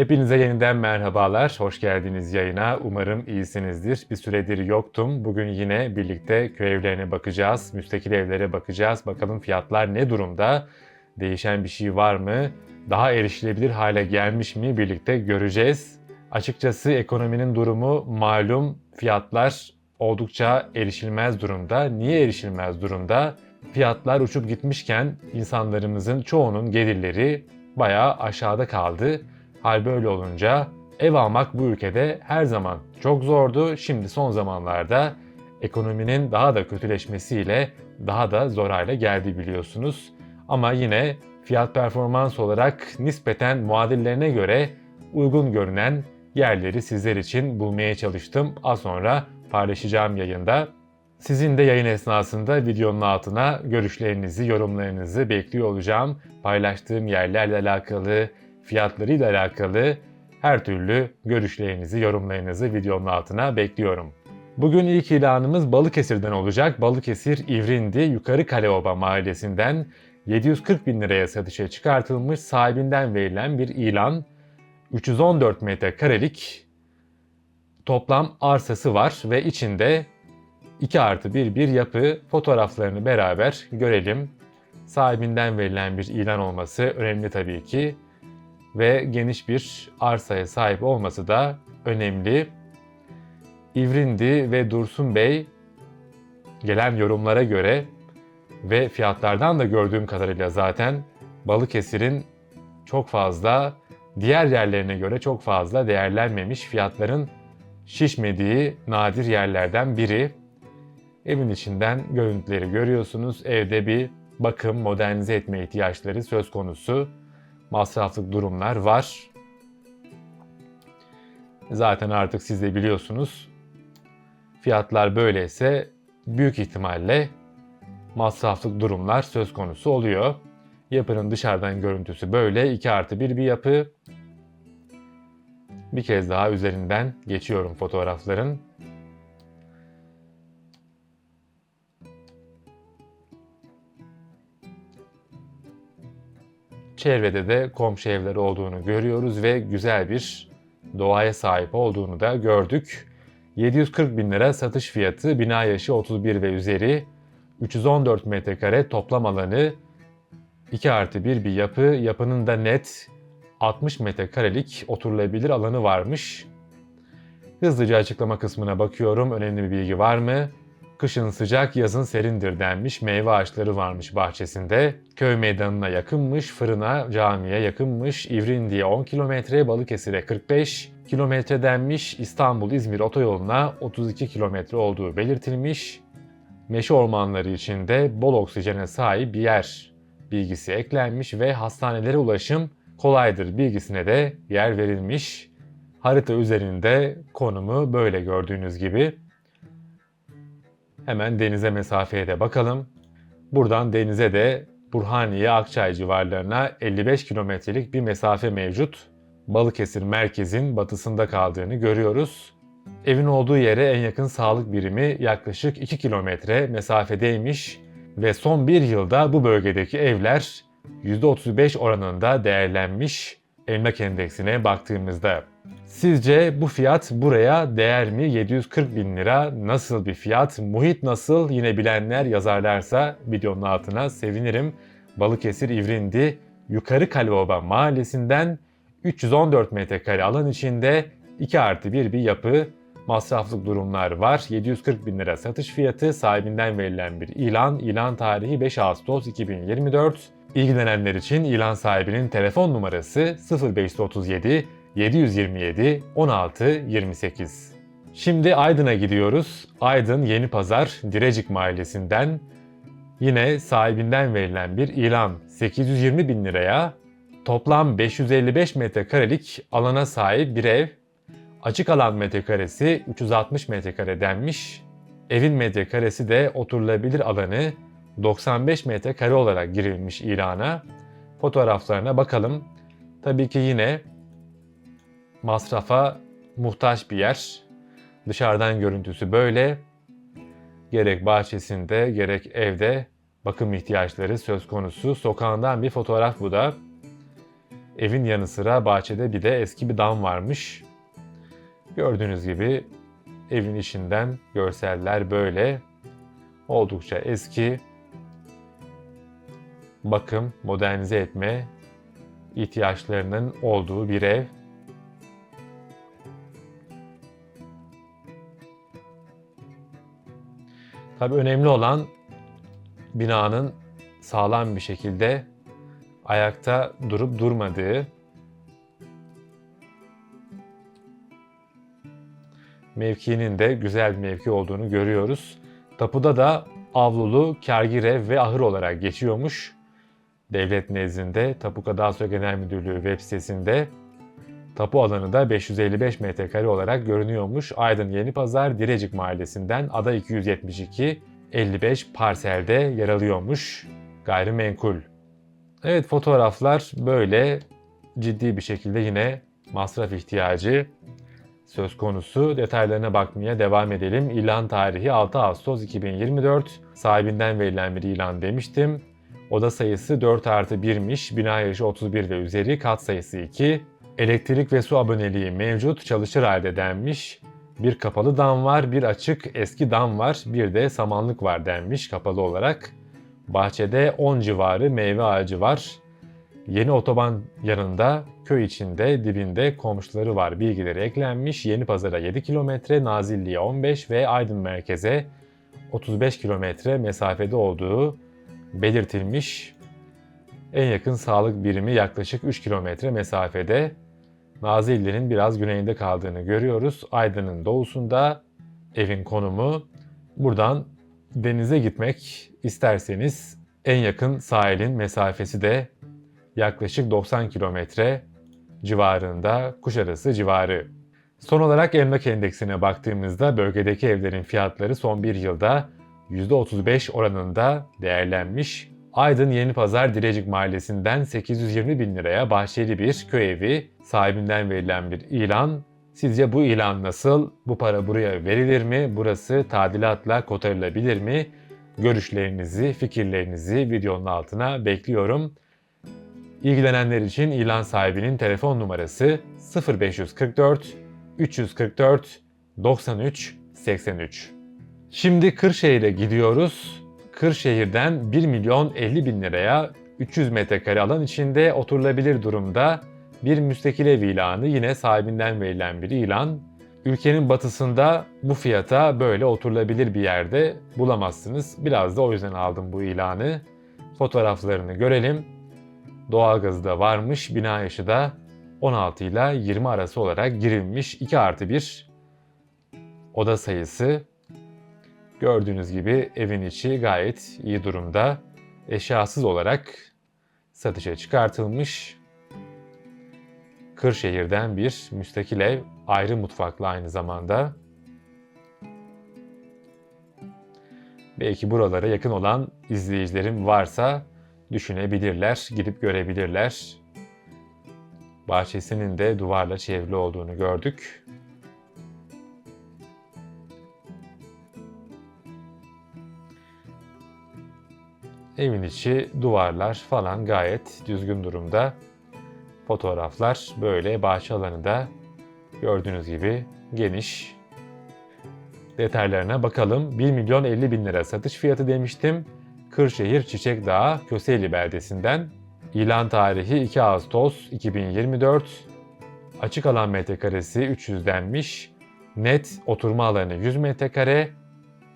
Hepinize yeniden merhabalar. Hoş geldiniz yayına. Umarım iyisinizdir. Bir süredir yoktum. Bugün yine birlikte köy evlerine bakacağız. Müstakil evlere bakacağız. Bakalım fiyatlar ne durumda? Değişen bir şey var mı? Daha erişilebilir hale gelmiş mi? Birlikte göreceğiz. Açıkçası ekonominin durumu malum. Fiyatlar oldukça erişilmez durumda. Niye erişilmez durumda? Fiyatlar uçup gitmişken insanlarımızın çoğunun gelirleri bayağı aşağıda kaldı. Hal böyle olunca ev almak bu ülkede her zaman çok zordu. Şimdi son zamanlarda ekonominin daha da kötüleşmesiyle daha da zor hale geldi biliyorsunuz. Ama yine fiyat performans olarak nispeten muadillerine göre uygun görünen yerleri sizler için bulmaya çalıştım. Az sonra paylaşacağım yayında. Sizin de yayın esnasında videonun altına görüşlerinizi, yorumlarınızı bekliyor olacağım. Paylaştığım yerlerle alakalı, fiyatlarıyla alakalı her türlü görüşlerinizi, yorumlarınızı videonun altına bekliyorum. Bugün ilk ilanımız Balıkesir'den olacak. Balıkesir İvrindi Yukarı Kaleoba mahallesinden 740 bin liraya satışa çıkartılmış sahibinden verilen bir ilan. 314 metrekarelik toplam arsası var ve içinde 2 artı 1 bir yapı fotoğraflarını beraber görelim. Sahibinden verilen bir ilan olması önemli tabii ki ve geniş bir arsaya sahip olması da önemli. İvrindi ve Dursun Bey gelen yorumlara göre ve fiyatlardan da gördüğüm kadarıyla zaten Balıkesir'in çok fazla diğer yerlerine göre çok fazla değerlenmemiş fiyatların şişmediği nadir yerlerden biri. Evin içinden görüntüleri görüyorsunuz. Evde bir bakım, modernize etme ihtiyaçları söz konusu. Masraflık durumlar var. Zaten artık siz de biliyorsunuz. Fiyatlar böyleyse büyük ihtimalle masraflık durumlar söz konusu oluyor. Yapının dışarıdan görüntüsü böyle. 2 artı 1 bir yapı. Bir kez daha üzerinden geçiyorum fotoğrafların. Çevrede de komşu evleri olduğunu görüyoruz ve güzel bir doğaya sahip olduğunu da gördük. 740 bin lira satış fiyatı, bina yaşı 31 ve üzeri, 314 metrekare toplam alanı, 2 artı 1 bir yapı, yapının da net 60 metrekarelik oturulabilir alanı varmış. Hızlıca açıklama kısmına bakıyorum, önemli bir bilgi var mı? Kışın sıcak, yazın serindir denmiş, meyve ağaçları varmış bahçesinde. Köy meydanına yakınmış, fırına, camiye yakınmış, İvrindi'ye 10 kilometre, Balıkesir'e 45 kilometre denmiş, İstanbul-İzmir otoyoluna 32 kilometre olduğu belirtilmiş. Meşe ormanları içinde bol oksijene sahip bir yer bilgisi eklenmiş ve hastanelere ulaşım kolaydır bilgisine de yer verilmiş. Harita üzerinde konumu böyle gördüğünüz gibi. Hemen denize mesafeye de bakalım. Buradan denize de Burhaniye Akçay civarlarına 55 kilometrelik bir mesafe mevcut. Balıkesir merkezin batısında kaldığını görüyoruz. Evin olduğu yere en yakın sağlık birimi yaklaşık 2 kilometre mesafedeymiş ve son bir yılda bu bölgedeki evler %35 oranında değerlenmiş emlak endeksine baktığımızda. Sizce bu fiyat buraya değer mi? 740 bin lira nasıl bir fiyat? Muhit nasıl? Yine bilenler yazarlarsa videonun altına sevinirim. Balıkesir İvrindi Yukarı Kaleoba mahallesinden 314 metrekare alan içinde 2 artı 1 bir yapı masraflık durumlar var. 740 bin lira satış fiyatı sahibinden verilen bir ilan. İlan tarihi 5 Ağustos 2024. İlgilenenler için ilan sahibinin telefon numarası 0537 727 16 28. Şimdi Aydın'a gidiyoruz. Aydın Yeni Pazar Direcik Mahallesi'nden yine sahibinden verilen bir ilan 820 bin liraya toplam 555 metrekarelik alana sahip bir ev. Açık alan metrekaresi 360 metrekare denmiş. Evin metrekaresi de oturulabilir alanı 95 metrekare olarak girilmiş ilana. Fotoğraflarına bakalım. Tabii ki yine masrafa muhtaç bir yer. Dışarıdan görüntüsü böyle. Gerek bahçesinde gerek evde bakım ihtiyaçları söz konusu. Sokağından bir fotoğraf bu da. Evin yanı sıra bahçede bir de eski bir dam varmış. Gördüğünüz gibi evin içinden görseller böyle. Oldukça eski. Bakım, modernize etme ihtiyaçlarının olduğu bir ev. Tabii önemli olan binanın sağlam bir şekilde ayakta durup durmadığı, mevkinin de güzel bir mevki olduğunu görüyoruz. Tapuda da avlulu, kergire ve ahır olarak geçiyormuş. Devlet nezdinde Tapu Kadastro Genel Müdürlüğü web sitesinde tapu alanı da 555 metrekare olarak görünüyormuş. Aydın Yeni Pazar Direcik Mahallesi'nden ada 272 55 parselde yer alıyormuş gayrimenkul. Evet fotoğraflar böyle ciddi bir şekilde yine masraf ihtiyacı söz konusu. Detaylarına bakmaya devam edelim. İlan tarihi 6 Ağustos 2024. Sahibinden verilen bir ilan demiştim. Oda sayısı 4 artı 1'miş. Bina yaşı 31 ve üzeri. Kat sayısı 2. Elektrik ve su aboneliği mevcut. Çalışır halde denmiş. Bir kapalı dam var, bir açık eski dam var, bir de samanlık var denmiş kapalı olarak. Bahçede 10 civarı meyve ağacı var. Yeni otoban yanında köy içinde dibinde komşuları var bilgileri eklenmiş. Yeni pazara 7 kilometre, Nazilli'ye 15 ve Aydın merkeze 35 kilometre mesafede olduğu belirtilmiş. En yakın sağlık birimi yaklaşık 3 kilometre mesafede. Nazilli'nin biraz güneyinde kaldığını görüyoruz. Aydın'ın doğusunda evin konumu. Buradan denize gitmek isterseniz en yakın sahilin mesafesi de yaklaşık 90 kilometre civarında, Kuşadası civarı. Son olarak emlak endeksine baktığımızda bölgedeki evlerin fiyatları son bir yılda %35 oranında değerlenmiş. Aydın Yeni Pazar Direcik Mahallesi'nden 820 bin liraya bahçeli bir köy evi sahibinden verilen bir ilan. Sizce bu ilan nasıl? Bu para buraya verilir mi? Burası tadilatla kotarılabilir mi? Görüşlerinizi, fikirlerinizi videonun altına bekliyorum. İlgilenenler için ilan sahibinin telefon numarası 0544 344 93 83. Şimdi Kırşehir'e gidiyoruz. Kırşehir'den 1 milyon 50 bin liraya 300 metrekare alan içinde oturulabilir durumda bir müstakil ev ilanı yine sahibinden verilen bir ilan. Ülkenin batısında bu fiyata böyle oturulabilir bir yerde bulamazsınız. Biraz da o yüzden aldım bu ilanı. Fotoğraflarını görelim. Doğalgazı da varmış. Bina yaşı da 16 ile 20 arası olarak girilmiş. 2 artı 1 oda sayısı. Gördüğünüz gibi evin içi gayet iyi durumda. Eşyasız olarak satışa çıkartılmış. Kırşehir'den bir müstakil ev, ayrı mutfaklı aynı zamanda. Belki buralara yakın olan izleyicilerim varsa düşünebilirler, gidip görebilirler. Bahçesinin de duvarla çevrili olduğunu gördük. Evin içi duvarlar falan gayet düzgün durumda. Fotoğraflar böyle bahçe alanı da gördüğünüz gibi geniş. Detaylarına bakalım. 1 milyon 50 bin lira satış fiyatı demiştim. Kırşehir Çiçek Dağı Köseyli beldesinden. İlan tarihi 2 Ağustos 2024. Açık alan metrekaresi 300 denmiş. Net oturma alanı 100 metrekare.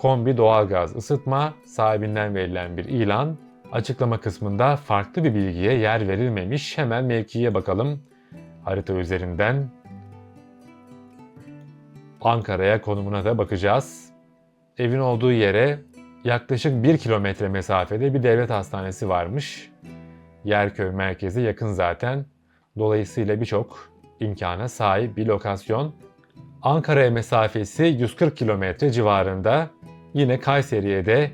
Kombi doğalgaz ısıtma sahibinden verilen bir ilan. Açıklama kısmında farklı bir bilgiye yer verilmemiş. Hemen mevkiye bakalım. Harita üzerinden Ankara'ya konumuna da bakacağız. Evin olduğu yere yaklaşık 1 kilometre mesafede bir devlet hastanesi varmış. Yerköy merkezi yakın zaten. Dolayısıyla birçok imkana sahip bir lokasyon. Ankara'ya mesafesi 140 kilometre civarında. Yine Kayseri'ye de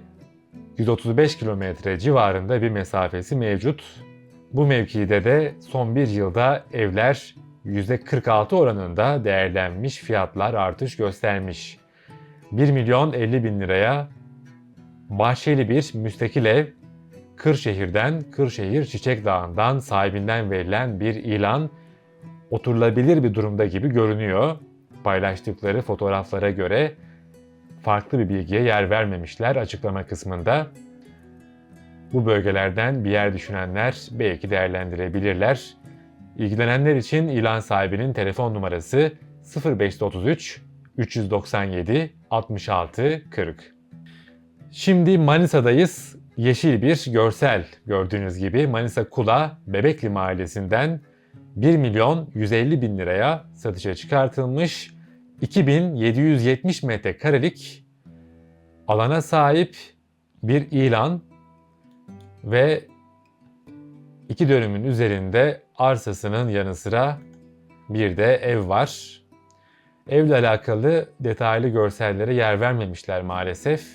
135 kilometre civarında bir mesafesi mevcut. Bu mevkide de son bir yılda evler %46 oranında değerlenmiş fiyatlar artış göstermiş. 1 milyon 50 bin liraya bahçeli bir müstakil ev Kırşehir'den, Kırşehir Çiçek Dağı'ndan sahibinden verilen bir ilan oturulabilir bir durumda gibi görünüyor. Paylaştıkları fotoğraflara göre farklı bir bilgiye yer vermemişler açıklama kısmında. Bu bölgelerden bir yer düşünenler belki değerlendirebilirler. İlgilenenler için ilan sahibinin telefon numarası 0533 397 66 40. Şimdi Manisa'dayız. Yeşil bir görsel gördüğünüz gibi Manisa Kula Bebekli Mahallesi'nden 1 milyon 150 bin liraya satışa çıkartılmış 2770 metrekarelik alana sahip bir ilan ve iki dönümün üzerinde arsasının yanı sıra bir de ev var. Evle alakalı detaylı görsellere yer vermemişler maalesef.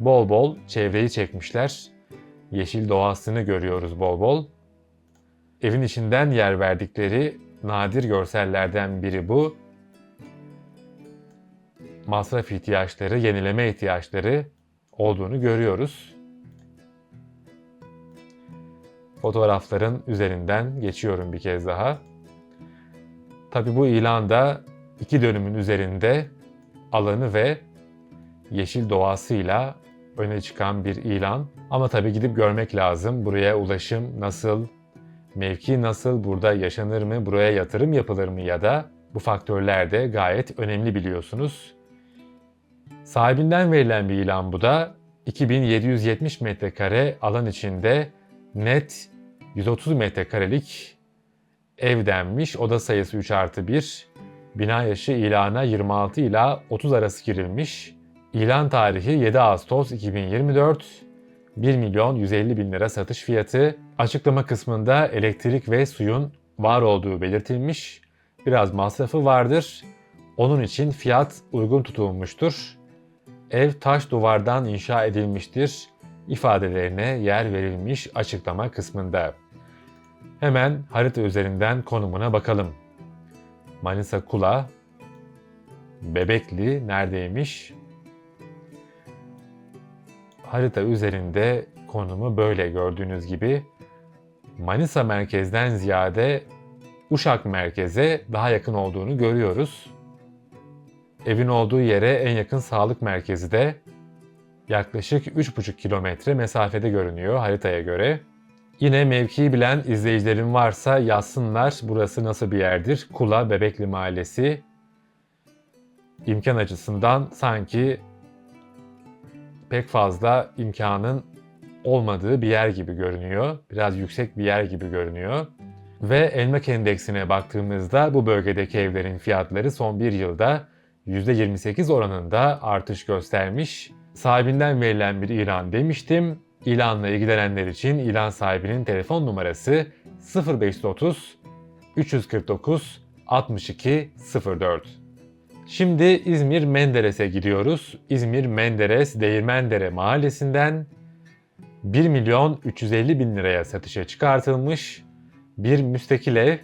Bol bol çevreyi çekmişler. Yeşil doğasını görüyoruz bol bol. Evin içinden yer verdikleri nadir görsellerden biri bu. Masraf ihtiyaçları, yenileme ihtiyaçları olduğunu görüyoruz. Fotoğrafların üzerinden geçiyorum bir kez daha. Tabi bu ilanda iki dönümün üzerinde alanı ve yeşil doğasıyla öne çıkan bir ilan. Ama tabii gidip görmek lazım. Buraya ulaşım nasıl, mevki nasıl, burada yaşanır mı, buraya yatırım yapılır mı ya da bu faktörler de gayet önemli biliyorsunuz. Sahibinden verilen bir ilan bu da 2770 metrekare alan içinde net 130 metrekarelik ev denmiş. Oda sayısı 3 artı 1. Bina yaşı ilana 26 ila 30 arası girilmiş. İlan tarihi 7 Ağustos 2024. 1 milyon 150 bin lira satış fiyatı. Açıklama kısmında elektrik ve suyun var olduğu belirtilmiş. Biraz masrafı vardır. Onun için fiyat uygun tutulmuştur. Ev taş duvardan inşa edilmiştir ifadelerine yer verilmiş açıklama kısmında. Hemen harita üzerinden konumuna bakalım. Manisa Kula, Bebekli neredeymiş? Harita üzerinde konumu böyle gördüğünüz gibi. Manisa merkezden ziyade Uşak merkeze daha yakın olduğunu görüyoruz. Evin olduğu yere en yakın sağlık merkezi de yaklaşık 3,5 kilometre mesafede görünüyor haritaya göre. Yine mevkiyi bilen izleyicilerim varsa yazsınlar burası nasıl bir yerdir. Kula Bebekli Mahallesi imkan açısından sanki pek fazla imkanın olmadığı bir yer gibi görünüyor. Biraz yüksek bir yer gibi görünüyor. Ve Elmak Endeksine baktığımızda bu bölgedeki evlerin fiyatları son bir yılda %28 oranında artış göstermiş. Sahibinden verilen bir ilan demiştim. İlanla ilgilenenler için ilan sahibinin telefon numarası 0530 349 62 04. Şimdi İzmir Menderes'e gidiyoruz. İzmir Menderes Değirmendere mahallesinden 1 milyon 350 bin liraya satışa çıkartılmış bir müstakil ev.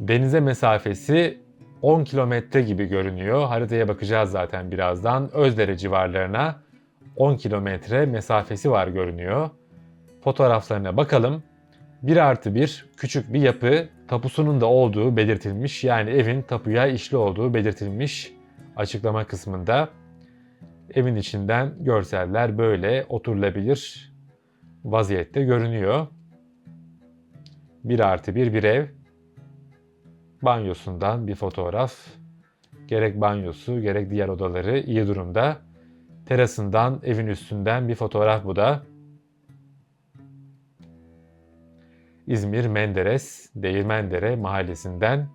Denize mesafesi 10 kilometre gibi görünüyor. Haritaya bakacağız zaten birazdan. Özdere civarlarına 10 kilometre mesafesi var görünüyor. Fotoğraflarına bakalım. 1 artı 1 küçük bir yapı tapusunun da olduğu belirtilmiş. Yani evin tapuya işli olduğu belirtilmiş açıklama kısmında. Evin içinden görseller böyle oturulabilir vaziyette görünüyor. 1 artı 1 bir ev. Banyosundan bir fotoğraf. Gerek banyosu gerek diğer odaları iyi durumda. Terasından, evin üstünden bir fotoğraf bu da. İzmir Menderes, Değirmendere mahallesinden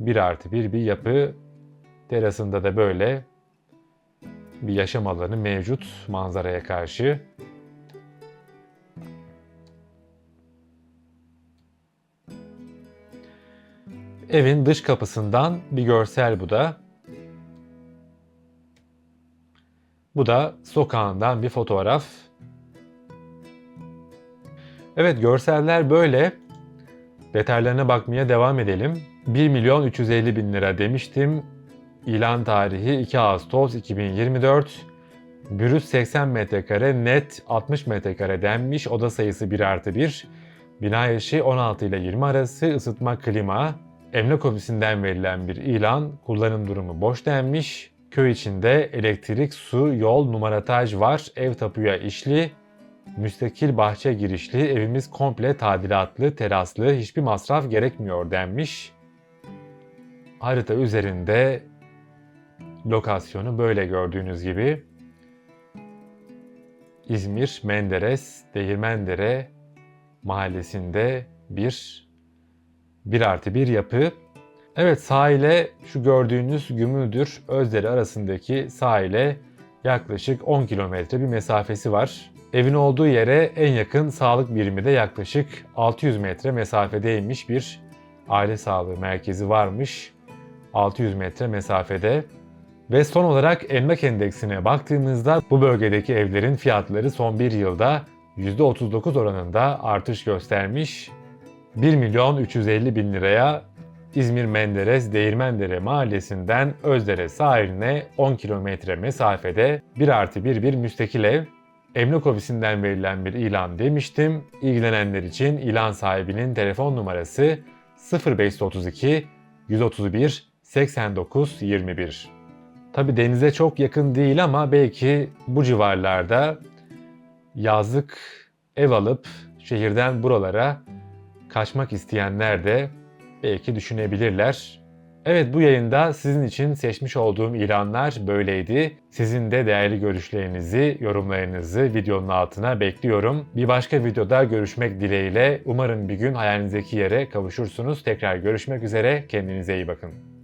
bir artı bir bir yapı. Terasında da böyle bir yaşam alanı mevcut manzaraya karşı. Evin dış kapısından bir görsel bu da. Bu da sokağından bir fotoğraf. Evet görseller böyle. Detaylarına bakmaya devam edelim. 1 milyon 350 bin lira demiştim. İlan tarihi 2 Ağustos 2024. Brüt 80 metrekare, net 60 metrekare denmiş. Oda sayısı 1 artı 1. Bina yaşı 16 ile 20 arası, ısıtma, klima. Emlak ofisinden verilen bir ilan, kullanım durumu boş denmiş. Köy içinde elektrik, su, yol, numarataj var, ev tapuya işli, müstakil bahçe girişli, evimiz komple tadilatlı, teraslı, hiçbir masraf gerekmiyor denmiş. Harita üzerinde lokasyonu böyle gördüğünüz gibi. İzmir, Menderes, Değirmendere mahallesinde bir 1 artı bir yapı. Evet sahile şu gördüğünüz Gümüldür Özdere arasındaki sahile yaklaşık 10 kilometre bir mesafesi var. Evin olduğu yere en yakın sağlık birimi de yaklaşık 600 metre mesafedeymiş bir aile sağlığı merkezi varmış. 600 metre mesafede. Ve son olarak emlak endeksine baktığımızda bu bölgedeki evlerin fiyatları son bir yılda %39 oranında artış göstermiş. 1 milyon 350 bin liraya İzmir Menderes Değirmendere mahallesinden Özdere sahiline 10 kilometre mesafede 1 artı 1 bir müstakil ev. Emlak ofisinden verilen bir ilan demiştim. İlgilenenler için ilan sahibinin telefon numarası 0532 131 89 21. Tabi denize çok yakın değil ama belki bu civarlarda yazlık ev alıp şehirden buralara kaçmak isteyenler de belki düşünebilirler. Evet bu yayında sizin için seçmiş olduğum ilanlar böyleydi. Sizin de değerli görüşlerinizi, yorumlarınızı videonun altına bekliyorum. Bir başka videoda görüşmek dileğiyle umarım bir gün hayalinizdeki yere kavuşursunuz. Tekrar görüşmek üzere, kendinize iyi bakın.